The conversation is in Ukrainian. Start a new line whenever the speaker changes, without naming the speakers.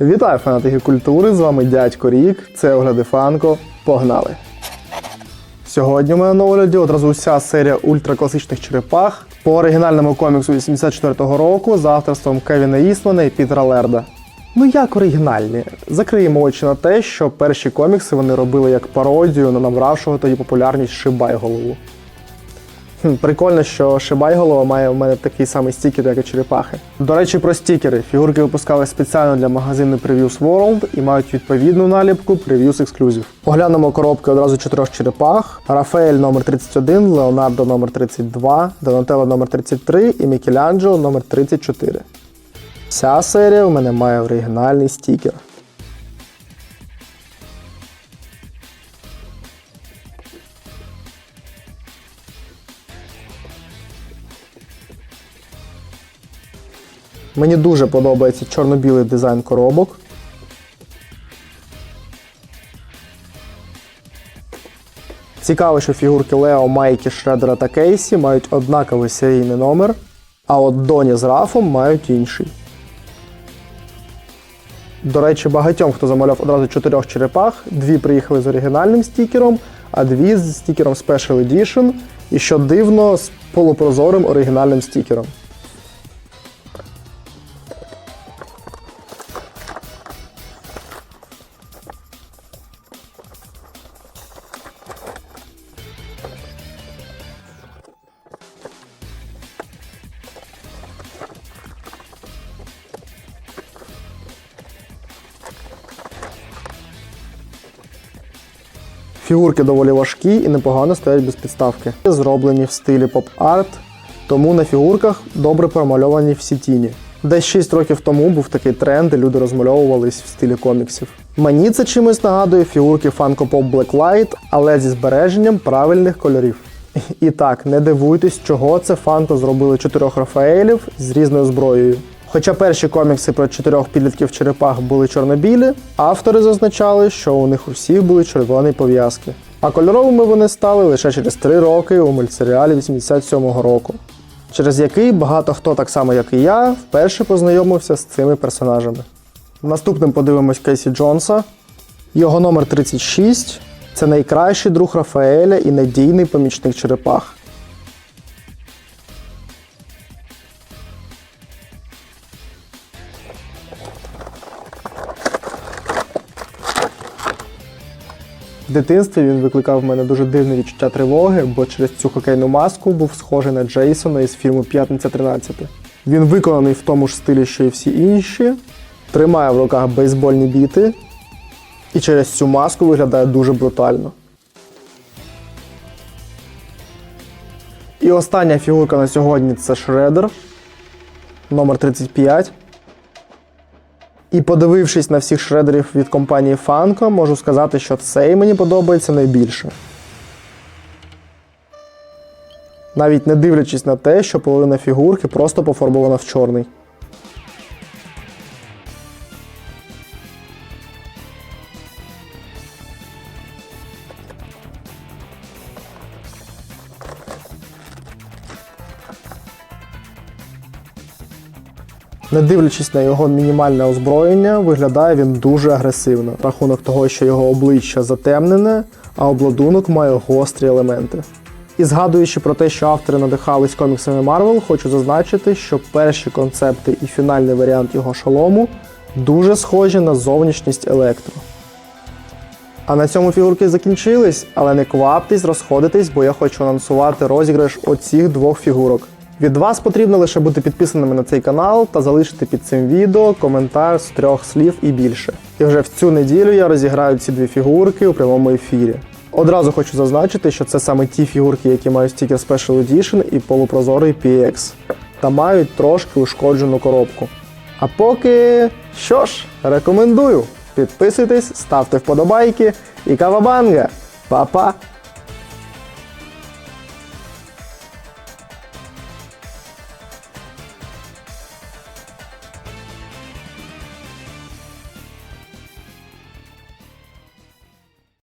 Вітаю фанатики культури! З вами дядько Рік, це огляди Фанко. Погнали! Сьогодні у мене на огляді одразу вся серія ультракласичних черепах по оригінальному коміксу 84-го року з авторством Кевіна Істмана і Пітера Лерда. Ну як оригінальні? Закриємо очі на те, що перші комікси вони робили як пародію на набравшого тоді популярність Шибайголову. Хм, Прикольно, що Шибайголова має у мене такий самий стікер, як і черепахи. До речі, про стікери. Фігурки випускали спеціально для магазину Previews World і мають відповідну наліпку Previews Exclusive. Оглянемо коробки одразу чотирьох черепах: Рафаель номер 31, Леонардо номер 32, Донателло номер 33 і Мікеланджело номер 34. Ця серія у мене має оригінальний стікер. Мені дуже подобається чорно-білий дизайн коробок. Цікаво, що фігурки Лео, Майкі, Шредера та Кейсі мають однаковий серійний номер, а от Доні з Рафом мають інший. До речі, багатьом, хто замовляв одразу чотирьох черепах, дві приїхали з оригінальним стікером, а дві з стікером Special Edition, і що дивно, з полупрозорим оригінальним стікером. Фігурки доволі важкі і непогано стоять без підставки. Зроблені в стилі поп-арт, тому на фігурках добре промальовані всі тіні. Десь 6 років тому був такий тренд, де люди розмальовувались в стилі коміксів. Мені це чимось нагадує фігурки Funko Pop Blacklight, але зі збереженням правильних кольорів. І так, не дивуйтесь, чого це Фанко зробили чотирьох Рафаелів з різною зброєю. Хоча перші комікси про чотирьох підлітків черепах були чорно-білі, автори зазначали, що у них у всіх були червоні пов'язки. А кольоровими вони стали лише через три роки у мультсеріалі 87-го року, через який багато хто, так само як і я, вперше познайомився з цими персонажами. Наступним подивимось Кейсі Джонса. Його номер 36 це найкращий друг Рафаеля і надійний помічник черепах. В дитинстві він викликав в мене дуже дивне відчуття тривоги, бо через цю хокейну маску був схожий на Джейсона із фільму П'ятниця 13. Він виконаний в тому ж стилі, що і всі інші, тримає в руках бейсбольні біти, і через цю маску виглядає дуже брутально. І остання фігурка на сьогодні це Шредер номер 35. І подивившись на всіх шредерів від компанії Funko, можу сказати, що цей мені подобається найбільше. Навіть не дивлячись на те, що половина фігурки просто пофарбована в чорний. Не дивлячись на його мінімальне озброєння, виглядає він дуже агресивно. Рахунок того, що його обличчя затемнене, а обладунок має гострі елементи. І згадуючи про те, що автори надихались коміксами Marvel, хочу зазначити, що перші концепти і фінальний варіант його шолому дуже схожі на зовнішність електро. А на цьому фігурки закінчились, але не кваптесь розходитись, бо я хочу анонсувати розіграш оцих двох фігурок. Від вас потрібно лише бути підписаними на цей канал та залишити під цим відео коментар з трьох слів і більше. І вже в цю неділю я розіграю ці дві фігурки у прямому ефірі. Одразу хочу зазначити, що це саме ті фігурки, які мають стікер Special Edition і полупрозорий PX, та мають трошки ушкоджену коробку. А поки що ж, рекомендую. Підписуйтесь, ставте вподобайки і кавабанга! Па-па!